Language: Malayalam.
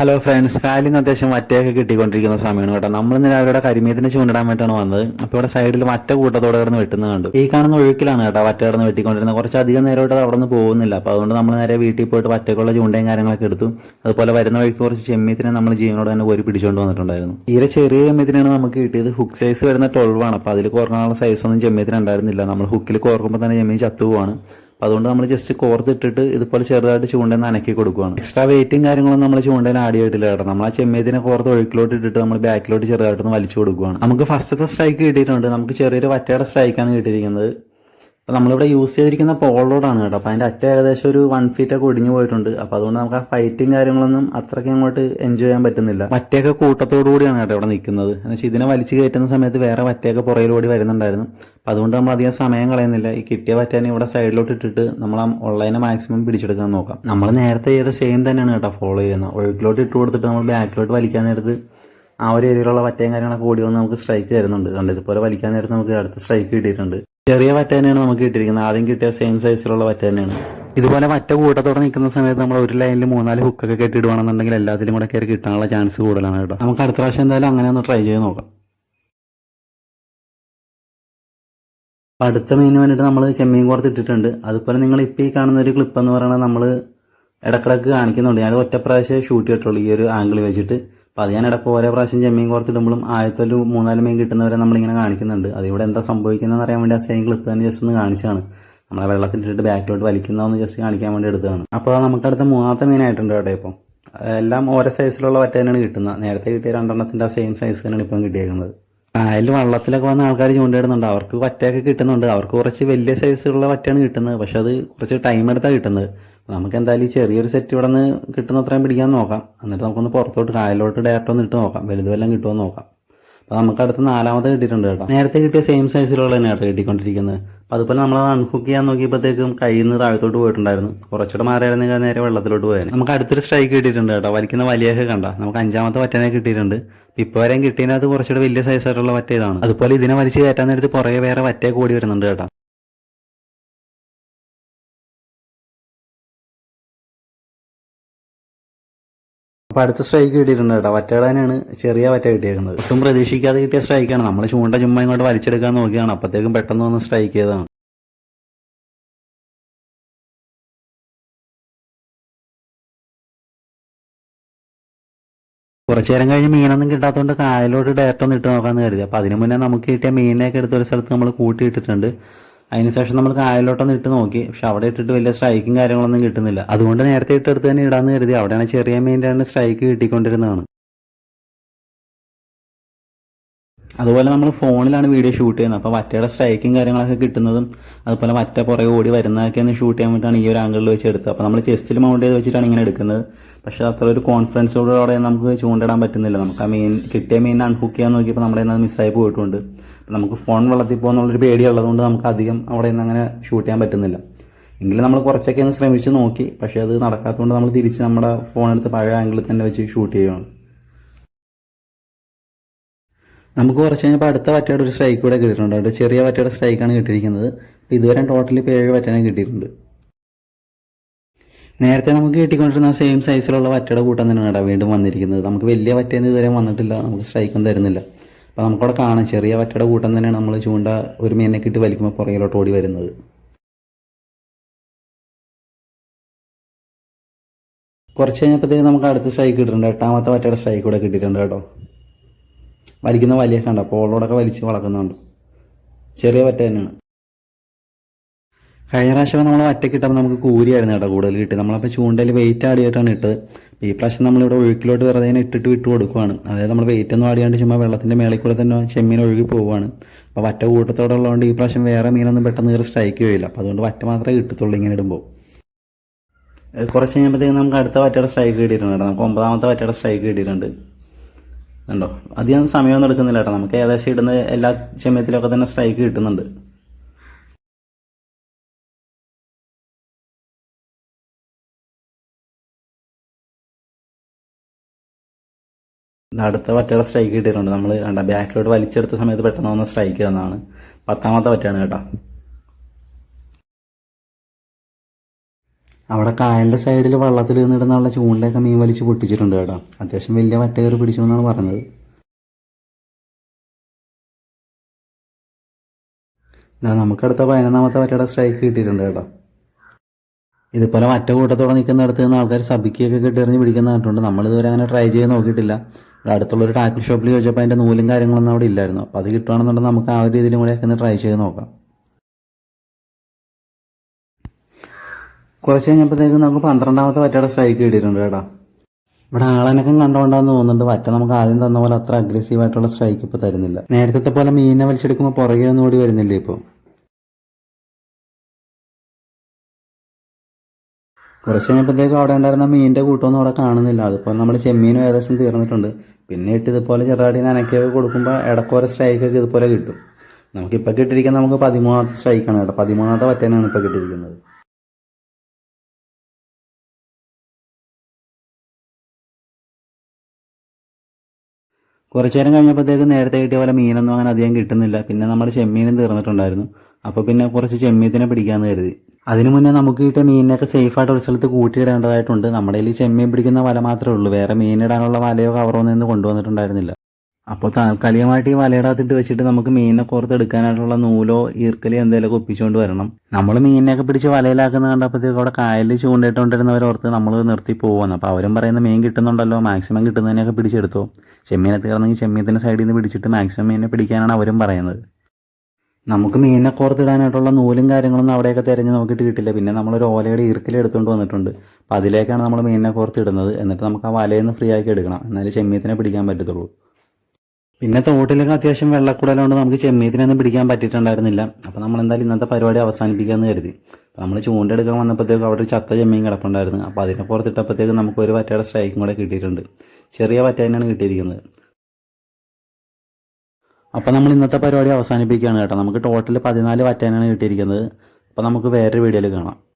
ഹലോ ഫ്രണ്ട്സ് കാലിൽ നിന്ന് അത്യാവശ്യം വറ്റയൊക്കെ കിട്ടിക്കൊണ്ടിരിക്കുന്ന സമയമാണ് കേട്ടോ. നമ്മൾ ഇന്ന് രാവിലെ കരിമീത്തിന് ചൂണ്ടിടാൻ വേണ്ടിയാണ് വന്നത്. അപ്പോൾ ഇവിടെ സൈഡിൽ വറ്റ കൂട്ടത്തോടെ കിടന്ന് വെട്ടുന്നത് കണ്ടു. ഈ കാണുന്ന ഒഴുക്കിലാണ് കേട്ടോ വറ്റ കിടന്ന് വെട്ടിക്കൊണ്ടിരുന്നത്. കുറച്ച് അധികം നേരമായിട്ട് അവിടെ നിന്ന് പോകുന്നില്ല. അപ്പോൾ അതുകൊണ്ട് നമ്മൾ നേരെ വീട്ടിൽ പോയിട്ട് വറ്റക്കുള്ള ചൂണ്ടയും കാര്യങ്ങളൊക്കെ എടുത്തു. അതുപോലെ വരുന്ന വഴിക്ക് കുറച്ച് ചെമ്മീത്തിനെ നമ്മൾ ജീവനോട് തന്നെ കോരി പിടിച്ചുകൊണ്ട് വന്നിട്ടുണ്ടായിരുന്നു. തീരെ ചെറിയ ചെമ്മീത്തിനാണ് നമുക്ക് കിട്ടിയത്. ഹുക്ക് സൈസ് വരുന്ന ട്വൽവ് ആണ്. അപ്പോൾ അതിൽ കോർക്കാനുള്ള സൈസ് ഒന്നും ചെമ്മീത്തിന് ഉണ്ടായിരുന്നില്ല. നമ്മൾ ഹുക്കിൽ കോർക്കുമ്പോൾ തന്നെ ചെമ്മീൻ ചത്തുപോവാണ് അപ്പോൾ അതുകൊണ്ട് നമ്മൾ ജസ്റ്റ് കോർത്തിട്ടിട്ട് ഇതുപോലെ ചെറുതായിട്ട് ചൂണ്ടയിൽ അനക്കി കൊടുക്കുകയാണ് എക്സ്ട്രാ വെയിറ്റും കാര്യങ്ങളൊന്നും നമ്മൾ ചൂണ്ടയിൽ ആഡ് ചെയ്തിട്ടില്ല കേട്ടോ. നമ്മൾ ആ ചെമ്മീതിനെ കോർത്ത് ഒഴുക്കിലോട്ട് ഇട്ടിട്ട് നമ്മൾ ബാക്കിലോട്ട് ചെറുതായിട്ടൊന്ന് വലിച്ചു കൊടുക്കുകയാണ് നമുക്ക് ഫസ്റ്റത്തെ സ്ട്രൈക്ക് കിട്ടിയിട്ടുണ്ട്. നമുക്ക് ചെറിയൊരു വറ്റയുടെ സ്ട്രൈക്കാണ് കിട്ടിയിരിക്കുന്നത്. അപ്പോൾ നമ്മളിവിടെ യൂസ് ചെയ്തിരിക്കുന്ന പോൾ റോഡാണ് കേട്ടോ. അപ്പോൾ അതിന്റെ അറ്റ ഏകദേശം ഒരു വൺ ഫീറ്റ് ഒക്കെ ഒടിഞ്ഞു പോയിട്ടുണ്ട്. അപ്പോൾ അതുകൊണ്ട് നമുക്ക് ആ ഫൈറ്റും കാര്യങ്ങളൊന്നും അത്രയ്ക്ക് അങ്ങോട്ട് എൻജോയ് ചെയ്യാൻ പറ്റുന്നില്ല. വറ്റയൊക്കെ കൂട്ടത്തോടു കൂടിയാണ് കേട്ടോ ഇവിടെ നിൽക്കുന്നത്. എന്ന് വെച്ചാൽ ഇതിനെ വലിച്ചു കയറ്റുന്ന സമയത്ത് വേറെ വറ്റയൊക്കെ പുറയിലൂടി വരുന്നുണ്ടായിരുന്നു. അപ്പോൾ അതുകൊണ്ട് നമ്മൾ അധികം സമയം കളയുന്നില്ല. ഈ കിട്ടിയ വറ്റാനെ ഇവിടെ സൈഡിലോട്ട് ഇട്ടിട്ട് നമ്മൾ ആ ഉള്ളതിനെ മാക്സിമം പിടിച്ചെടുക്കാൻ നോക്കാം. നമ്മൾ നേരത്തെ ചെയ്ത സെയിം തന്നെയാണ് കേട്ടോ ഫോളോ ചെയ്യുന്നത്. ഒഴുക്കിലോട്ട് ഇട്ട് കൊടുത്തിട്ട് നമ്മൾ ബാക്കിലോട്ട് വലിക്കാൻ നേരത്ത് ആ ഒരു ഏരിയയിലുള്ള വറ്റയും കാര്യങ്ങളൊക്കെ ഓടി വന്ന് നമുക്ക് സ്ട്രൈക്ക് തരുന്നുണ്ട്. കണ്ട്? ഇതുപോലെ വലിക്കാൻ നേരത്ത് നമുക്ക് അടുത്ത സ്ട്രൈക്ക് കിട്ടിയിട്ടുണ്ട്. ചെറിയ വറ്റ തന്നെയാണ് നമുക്ക് കിട്ടിയിരിക്കുന്നത്. ആദ്യം കിട്ടിയ സെയിം സൈസിലുള്ള വറ്റ തന്നെയാണ്. ഇതുപോലെ വറ്റ കൂട്ടത്തോടെ നിൽക്കുന്ന സമയത്ത് നമ്മൾ ഒരു ലൈനിൽ മൂന്നാൽ ഹുക്കൊക്കെ കെട്ടിയിടുവാണെന്നുണ്ടെങ്കിൽ എല്ലാത്തിലും കൂടെ കയറി കിട്ടാനുള്ള ചാൻസ് കൂടുതലാണ് കേട്ടോ. നമുക്ക് അടുത്ത പ്രാവശ്യം എന്തായാലും അങ്ങനെ ഒന്ന് ട്രൈ ചെയ്ത് നോക്കാം. അടുത്ത മീൻ വേണ്ടിയിട്ട് നമ്മൾ ചെമ്മീൻ കോർത്ത് ഇട്ടിട്ടുണ്ട്. അതുപോലെ നിങ്ങൾ ഇപ്പോൾ ഈ കാണുന്ന ഒരു ക്ലിപ്പ് എന്ന് പറയുന്നത് നമ്മൾ ഇടക്കിടക്ക് കാണിക്കുന്നുണ്ട്. ഞാൻ ഒറ്റ പ്രാവശ്യം ഷൂട്ട് ചെയ്തിട്ടുള്ളൂ. ഈ ഒരു ആംഗിൾ വെച്ചിട്ട്. അപ്പോൾ അത് ഞാൻ ഇടയ്ക്ക് ഓരോ പ്രാവശ്യം ചെമ്മീൻ കോർത്തിടുമ്പോഴും ആഴത്തൊരു മൂന്നാൽ മീൻ കിട്ടുന്നവരെ നമ്മളിങ്ങനെ കാണിക്കുന്നുണ്ട്. അതിവിടെ എന്താ സംഭവിക്കുന്നതെന്ന് അറിയാൻ വേണ്ടി ആ സെയിം ക്ലിപ്പ് തന്നെ ജസ്റ്റ് ഒന്ന് കാണിച്ചാണ് നമ്മളെ വെള്ളത്തിലിട്ടിട്ട് ബാക്കിലോട്ട് വലിക്കുന്നതെന്ന് ജസ്റ്റ് കാണിക്കാൻ വേണ്ടി എടുത്തതാണ്. അപ്പോൾ നമുക്ക് അടുത്ത മൂന്നാമത്തെ മീനായിട്ടുണ്ട് കേട്ടോ ഇപ്പം. എല്ലാം ഓരോ സൈസിലുള്ള വറ്റ തന്നെയാണ് കിട്ടുന്നത്. നേരത്തെ കിട്ടിയ രണ്ടെണ്ണത്തിന്റെ ആ സെയിം സൈസ് തന്നെയാണ് ഇപ്പം കിട്ടിയേക്കുന്നത്. അതിൽ വള്ളത്തിലൊക്കെ വന്ന ആൾക്കാർ ചൂണ്ടയിടുന്നുണ്ട്. അവർക്ക് വറ്റയൊക്കെ കിട്ടുന്നുണ്ട്. അവർക്ക് കുറച്ച് വലിയ സൈസുള്ള വറ്റയാണ് കിട്ടുന്നത്. പക്ഷെ അത് കുറച്ച് ടൈം എടുത്താണ് കിട്ടുന്നത്. നമുക്ക് എന്തായാലും ഈ ചെറിയൊരു സെറ്റ് ഇവിടെ നിന്ന് കിട്ടുന്ന അത്രയും പിടിക്കാൻ നോക്കാം. എന്നിട്ട് നമുക്കൊന്ന് പുറത്തോട്ട് കായലോട്ട് ഡയറക്റ്റ് ഒന്ന് ഇട്ട് നോക്കാം. വല്ലതും കിട്ടുമോ നോക്കാം. അപ്പോൾ നമുക്ക് അടുത്ത് നാലാമത്തെ കിട്ടിയിട്ടുണ്ട് കേട്ടോ. നേരത്തെ കിട്ടിയ സെയിം സൈസിലുള്ള തന്നെയാണ് കേട്ടോ കിട്ടിക്കൊണ്ടിരിക്കുന്നത്. അപ്പോൾ അതുപോലെ നമ്മൾ അൺഹുക്ക് ചെയ്യാൻ നോക്കിയപ്പോഴത്തേക്കും കയ്യിൽ നിന്ന് താഴത്തോട്ട് പോയിട്ടുണ്ടായിരുന്നു. കുറച്ചുകൂടെ മാറിയായിരുന്നെങ്കിൽ നേരെ വെള്ളത്തിലോട്ട് പോയാൽ നമുക്ക് അടുത്തൊരു സ്ട്രൈക്ക് കിട്ടിയിട്ടുണ്ട് കേട്ടോ. വലിക്കുന്ന വലിയൊക്കെ കണ്ട. നമുക്ക് അഞ്ചാമത്തെ വറ്റനെ കിട്ടിയിട്ടുണ്ട്. ഇപ്പോൾ വരെയും കിട്ടിയതിനകത്ത് കുറച്ചുകൂടെ വലിയ സൈസായിട്ടുള്ള വറ്റ ഇതാണ്. അതുപോലെ ഇതിനെ വലിച്ച് കയറ്റാൻ നേരത്ത് പുറകെ വേറെ വറ്റേ കൂടി വരുന്നുണ്ട് കേട്ടോ. അപ്പോൾ അടുത്ത സ്ട്രൈക്ക് കിട്ടിയിട്ടുണ്ട് കേട്ടോ. വറ്റയിടാനാണ് ചെറിയ വറ്റ കിട്ടിയേക്കുന്നത്. ഒട്ടും പ്രതീക്ഷിക്കാതെ കിട്ടിയ സ്ട്രൈക്കാണ് നമ്മൾ ചൂണ്ട ചുമ്മാ ഇങ്ങോട്ട് വലിച്ചെടുക്കാൻ നോക്കിയാണ് അപ്പോഴത്തേക്കും പെട്ടെന്ന് വന്ന് സ്ട്രൈക്ക് ചെയ്തതാണ്. കുറച്ചു നേരം കഴിഞ്ഞ് മീനൊന്നും കിട്ടാത്തതുകൊണ്ട് കായലോട്ട് ഡയറക്റ്റ് ഒന്ന് ഇട്ട് നോക്കാമെന്ന് കരുതി. അപ്പോൾ അതിനു മുന്നേ നമുക്ക് കിട്ടിയ മീനൊക്കെ എടുത്ത ഒരു സ്ഥലത്ത് നമ്മൾ കൂട്ടിയിട്ടിട്ടുണ്ട്. അതിനുശേഷം നമ്മൾ കായലോട്ടൊന്ന് ഇട്ട് നോക്കി. പക്ഷെ അവിടെ ഇട്ടിട്ട് വലിയ സ്ട്രൈക്കും കാര്യങ്ങളൊന്നും കിട്ടുന്നില്ല. അതുകൊണ്ട് നേരത്തെ ഇട്ടെടുത്ത് തന്നെ ഇടാന്ന് കരുതി അവിടെയാണ് ചെറിയ മീനിന്റെ സ്ട്രൈക്ക് കിട്ടിക്കൊണ്ടിരുന്നതാണ് അതുപോലെ നമ്മൾ ഫോണിലാണ് വീഡിയോ ഷൂട്ട് ചെയ്യുന്നത്. അപ്പോൾ വറ്റയുടെ സ്ട്രൈക്കും കാര്യങ്ങളൊക്കെ കിട്ടുന്നതും അതുപോലെ വറ്റ പുറകെ ഓടി വരുന്നതൊക്കെ ഒന്ന് ഷൂട്ട് ചെയ്യാൻ വേണ്ടിയിട്ടാണ് ഈ ഒരു ആംഗിളിൽ വെച്ച് എടുത്തത് അപ്പോൾ നമ്മൾ ചെസ്റ്റിൽ മൗണ്ട് ചെയ്ത് വെച്ചിട്ടാണ് ഇങ്ങനെ എടുക്കുന്നത്. പക്ഷേ അത്ര ഒരു കോൺഫിഡൻസോടെ നമുക്ക് ചൂണ്ടിടാൻ പറ്റുന്നില്ല. നമുക്ക് ആ മീൻ കിട്ടിയ മീൻ അൺഹുക്ക് ചെയ്യാൻ നോക്കിയപ്പോൾ നമ്മുടെ നിന്ന് മിസ്സായി പോയിട്ടുണ്ട്. അപ്പോൾ നമുക്ക് ഫോൺ വെള്ളത്തിൽ പോകുന്നുള്ളൊരു പേടിയുള്ളതുകൊണ്ട് നമുക്ക് അധികം അവിടെ നിന്ന് അങ്ങനെ ഷൂട്ട് ചെയ്യാൻ പറ്റുന്നില്ല. എങ്കിലും നമ്മൾ കുറച്ചൊക്കെ ഒന്ന് ശ്രമിച്ച് നോക്കി. പക്ഷേ അത് നടക്കാത്തതുകൊണ്ട് നമ്മൾ തിരിച്ച് നമ്മുടെ ഫോൺ എടുത്ത് പഴയ ആംഗിളിൽ തന്നെ വെച്ച് ഷൂട്ട് ചെയ്യുകയാണ്. നമുക്ക് കുറച്ച് കഴിഞ്ഞപ്പോൾ അടുത്ത വറ്റയുടെ ഒരു സ്ട്രൈക്ക് കൂടെ കിട്ടിയിട്ടുണ്ട്. അവിടെ ചെറിയ വറ്റയുടെ സ്ട്രൈക്കാണ് കിട്ടിയിരിക്കുന്നത്. അപ്പോൾ ഇതുവരെ ടോട്ടലി ഇപ്പോൾ ഏഴ് വറ്റനെ കിട്ടിയിട്ടുണ്ട്. നേരത്തെ നമുക്ക് കിട്ടിക്കൊണ്ടിരുന്ന സെയിം സൈസിലുള്ള വറ്റയുടെ കൂട്ടം തന്നെയാണ് കേട്ടോ വീണ്ടും വന്നിരിക്കുന്നത്. നമുക്ക് വലിയ വറ്റയൊന്നും ഇതുവരെ വന്നിട്ടില്ല. നമുക്ക് സ്ട്രൈക്കും തരുന്നില്ല. അപ്പോൾ നമുക്കവിടെ കാണാം. ചെറിയ വറ്റയുടെ കൂട്ടം തന്നെയാണ് നമ്മൾ ചൂണ്ട ഒരു മീനെ കിട്ടി വലിക്കുമ്പോൾ പുറകിലോട്ട് ഓടി വരുന്നത്. കുറച്ച് കഴിഞ്ഞപ്പോഴത്തേക്ക് നമുക്ക് അടുത്ത സ്ട്രൈക്ക് കിട്ടിയിട്ടുണ്ട്. എട്ടാമത്തെ വറ്റയുടെ സ്ട്രൈക്ക് കൂടെ കിട്ടിയിട്ടുണ്ട് കേട്ടോ. വലിക്കുന്ന വലിയൊക്കെ ഉണ്ട് അപ്പോൾ ഓളോടൊക്കെ വലിച്ച് വളക്കുന്നുണ്ട് ചെറിയ വറ്റ തന്നെയാണ്. കഴിഞ്ഞ പ്രാവശ്യം നമ്മൾ വറ്റക്കിട്ടപ്പോൾ നമുക്ക് കൂരിയായിരുന്നു കേട്ടോ കൂടുതൽ കിട്ടി നമ്മളപ്പോൾ ചൂണ്ടയിൽ വെയിറ്റ് ആടിയിട്ടാണ് ഇട്ടത്. ഈ പ്രാവശ്യം നമ്മളിവിടെ ഒഴുക്കിലോട്ട് വെറുതെ ഇട്ടിട്ട് വിട്ട് കൊടുക്കുവാണ്. അതായത് നമ്മൾ വെയിറ്റ് ഒന്നും ആടിയാണ്ട് ചുമ്മാ വെള്ളത്തിന്റെ മേളിൽ കൂടെ തന്നെ ചെമ്മീൻ ഒഴുകി പോവുകയാണ് അപ്പോൾ വറ്റ കൂട്ടത്തോടെ ഉള്ളതുകൊണ്ട് ഈ പ്രാവശ്യം വേറെ മീനൊന്നും പെട്ടെന്ന് കയറി സ്ട്രൈക്ക് ചെയ്യില്ല. അപ്പോൾ അതുകൊണ്ട് വറ്റ മാത്രമേ കിട്ടത്തുള്ളൂ ഇങ്ങനെ ഇടുമ്പോൾ കുറച്ച് കഴിഞ്ഞപ്പോഴത്തേക്കും നമുക്ക് അടുത്ത വറ്റയുടെ സ്ട്രൈക്ക് കിട്ടിയിട്ടുണ്ട് നമുക്ക് ഒമ്പതാമത്തെ വറ്റയുടെ സ്ട്രൈക്ക് കിട്ടിയിട്ടുണ്ട്. ഉണ്ടോ അധികം സമയമൊന്നും എടുക്കുന്നില്ല കേട്ടോ. നമുക്ക് ഏകദേശം ഇടുന്ന എല്ലാ സമയത്തിലൊക്കെ തന്നെ സ്ട്രൈക്ക് കിട്ടുന്നുണ്ട്. അടുത്ത പറ്റയുടെ സ്ട്രൈക്ക് കിട്ടിയിട്ടുണ്ട്. നമ്മൾ കണ്ട ബാക്കിലോട്ട് വലിച്ചെടുത്ത സമയത്ത് പെട്ടെന്ന് വന്ന സ്ട്രൈക്ക് തന്നതാണ് പത്താമത്തെ പറ്റാണ് കേട്ടോ. അവിടെ കായലിന്റെ സൈഡിൽ വള്ളത്തിൽ നിന്നിടുന്നുള്ള ചൂണ്ടിലൊക്കെ മീൻ വലിച്ച് പൊട്ടിച്ചിട്ടുണ്ട് കേട്ടോ. അത്യാവശ്യം വലിയ വറ്റ കയറി പിടിച്ചു എന്നാണ് പറഞ്ഞത്. ഇതാ നമുക്കടുത്ത പതിനൊന്നാമത്തെ വറ്റയുടെ സ്ട്രൈക്ക് കിട്ടിയിട്ടുണ്ട് കേട്ടോ. ഇതുപോലെ വറ്റ കൂട്ടത്തോടെ നിൽക്കുന്നിടത്ത് നിന്ന് ആൾക്കാർ സബിക്കൊക്കെ കെട്ടിറിഞ്ഞ് പിടിക്കുന്ന കണ്ടിട്ടുണ്ട്. നമ്മളിതുവരെ അങ്ങനെ ട്രൈ ചെയ്ത് നോക്കിയിട്ടില്ല. അടുത്തുള്ള ഒരു ടാക്കിൾ ഷോപ്പിൽ ചോദിച്ചപ്പോൾ അതിന്റെ നൂലും കാര്യങ്ങളൊന്നും അവിടെ ഇല്ലായിരുന്നു. അപ്പോൾ അത് കിട്ടുകയാണെന്നുണ്ടെങ്കിൽ നമുക്ക് ആ ഒരു രീതിയിലും കൂടെയൊക്കെ ഒന്ന് ട്രൈ ചെയ്ത് നോക്കാം. കുറച്ച് കഴിഞ്ഞപ്പോഴത്തേക്കും നമുക്ക് പന്ത്രണ്ടാമത്തെ വറ്റയുടെ സ്ട്രൈക്ക് കിട്ടിയിട്ടുണ്ട് കേട്ടോ. ഇവിടെ ആളനക്കം കണ്ടുകൊണ്ടാന്ന് തോന്നുന്നുണ്ട്. വറ്റ നമുക്ക് ആദ്യം തന്ന പോലെ അത്ര അഗ്രസീവ് ആയിട്ടുള്ള സ്ട്രൈക്ക് ഇപ്പോൾ തരുന്നില്ല. നേരത്തെ പോലെ മീനിനെ വലിച്ചെടുക്കുമ്പോൾ പുറകെ ഒന്നും ഓടി വരുന്നില്ല ഇപ്പോൾ കുറച്ച് കഴിഞ്ഞപ്പോഴത്തേക്കും അവിടെ ഉണ്ടായിരുന്ന മീനിന്റെ കൂട്ടമൊന്നും അവിടെ കാണുന്നില്ല. അതിപ്പോ നമ്മൾ ചെമ്മീനും ഏകദേശം തീർന്നിട്ടുണ്ട്. പിന്നെ ഇട്ട് ഇതുപോലെ ചെറുതാടിന് അനക്കിയൊക്കെ കൊടുക്കുമ്പോൾ ഇടക്കോര സ്ട്രൈക്കൊക്കെ ഇതുപോലെ കിട്ടും. നമുക്കിപ്പോൾ കിട്ടിയിരിക്കുന്നത് നമുക്ക് പതിമൂന്നാമത്തെ സ്ട്രൈക്കാണ് കേട്ടോ. പതിമൂന്നാമത്തെ വറ്റേനാണ് ഇപ്പോൾ കിട്ടിയിരിക്കുന്നത്. കുറച്ച് നേരം കഴിഞ്ഞപ്പോഴത്തേക്ക് നേരത്തെ കിട്ടിയ പോലെ മീനൊന്നും അങ്ങനെ അധികം കിട്ടുന്നില്ല. പിന്നെ നമ്മൾ ചെമ്മീനും തീർന്നിട്ടുണ്ടായിരുന്നു. അപ്പോൾ പിന്നെ കുറച്ച് ചെമ്മീത്തിനെ പിടിക്കാമെന്ന് കരുതി. അതിനു മുന്നേ നമുക്ക് കിട്ടിയ മീനിനൊക്കെ സേഫായിട്ട് ഒരു സ്ഥലത്ത് കൂട്ടിയിടേണ്ടതായിട്ടുണ്ട്. നമ്മുടെ കയ്യിൽ ചെമ്മീൻ പിടിക്കുന്ന വല മാത്രമേ ഉള്ളൂ. വേറെ മീനിടാനുള്ള വലയോ കവറോ ഒന്നും ഇന്ന് കൊണ്ടുവന്നിട്ടുണ്ടായിരുന്നില്ല. അപ്പോൾ താൽക്കാലികമായിട്ട് ഈ വലയിടാത്തിട്ട് വെച്ചിട്ട് നമുക്ക് മീനിനെ പുറത്തെടുക്കാനായിട്ടുള്ള നൂലോ ഈർക്കലോ എന്തെങ്കിലുമൊക്കെ ഒപ്പിച്ചുകൊണ്ട് വരണം. നമ്മൾ മീനിനെയൊക്കെ പിടിച്ച് വലയിലാക്കുന്ന കണ്ടപ്പോഴത്തേക്ക് അവിടെ കായലിൽ ചൂണ്ടിട്ടുകൊണ്ടിരുന്നവരോർത്ത് നമ്മൾ നിർത്തി പോകുന്നു അപ്പോൾ അവരും പറയുന്ന മീൻ കിട്ടുന്നുണ്ടല്ലോ മാക്സിമം കിട്ടുന്നതിനെയൊക്കെ പിടിച്ചെടുത്തോ. ചെമ്മീനെ തീർന്നെങ്കിൽ ചെമ്മീനത്തിന്റെ സൈഡിൽ നിന്ന് പിടിച്ചിട്ട് മാക്സിമം മീനിനെ പിടിക്കാനാണ് അവരും പറയുന്നത്. നമുക്ക് മീനിനെ കോർത്തിടാനായിട്ടുള്ള നൂലും കാര്യങ്ങളൊന്നും അവിടെയൊക്കെ തിരഞ്ഞ് നോക്കിയിട്ട് കിട്ടില്ല. പിന്നെ നമ്മളൊരു ഓലയുടെ ഇറുക്കിൽ എടുത്തുകൊണ്ട് വന്നിട്ടുണ്ട്. അപ്പോൾ അതിലേക്കാണ് നമ്മൾ മീനിനെ കോർത്തിടുന്നത്. എന്നിട്ട് നമുക്ക് ആ വലയിൽ നിന്ന് ഫ്രീ ആക്കി എടുക്കണം. എന്നാലേ ചെമ്മീത്തിനെ പിടിക്കാൻ പറ്റത്തുള്ളൂ. പിന്നെ തോട്ടിലൊക്കെ അത്യാവശ്യം വെള്ളക്കൂടലുകൊണ്ട് നമുക്ക് ചെമ്മീത്തിനൊന്നും പിടിക്കാൻ പറ്റിയിട്ടുണ്ടായിരുന്നില്ല. അപ്പോൾ നമ്മൾ എന്തായാലും ഇന്നത്തെ പരിപാടി അവസാനിപ്പിക്കാമെന്ന് കരുതി. നമ്മൾ ചൂണ്ടെടുക്കാൻ വന്നപ്പോഴത്തേക്കും അവിടെ ചത്ത ചെമ്മീൻ കിടപ്പുണ്ടായിരുന്നു. അപ്പോൾ അതിനെ പുറത്തിട്ടപ്പോഴത്തേക്കും നമുക്ക് ഒരു പറ്റയുടെ സ്ട്രൈക്കും കൂടെ കിട്ടിയിട്ടുണ്ട്. ചെറിയ പറ്റ തന്നെയാണ് കിട്ടിയിരിക്കുന്നത്. അപ്പോൾ നമ്മൾ ഇന്നത്തെ പരിപാടി അവസാനിപ്പിക്കുകയാണ് കേട്ടോ. നമുക്ക് ടോട്ടൽ പതിനാല് പറ്റാനാണ് കിട്ടിയിരിക്കുന്നത്. അപ്പോൾ നമുക്ക് വേറൊരു വീഡിയോയിൽ കാണാം.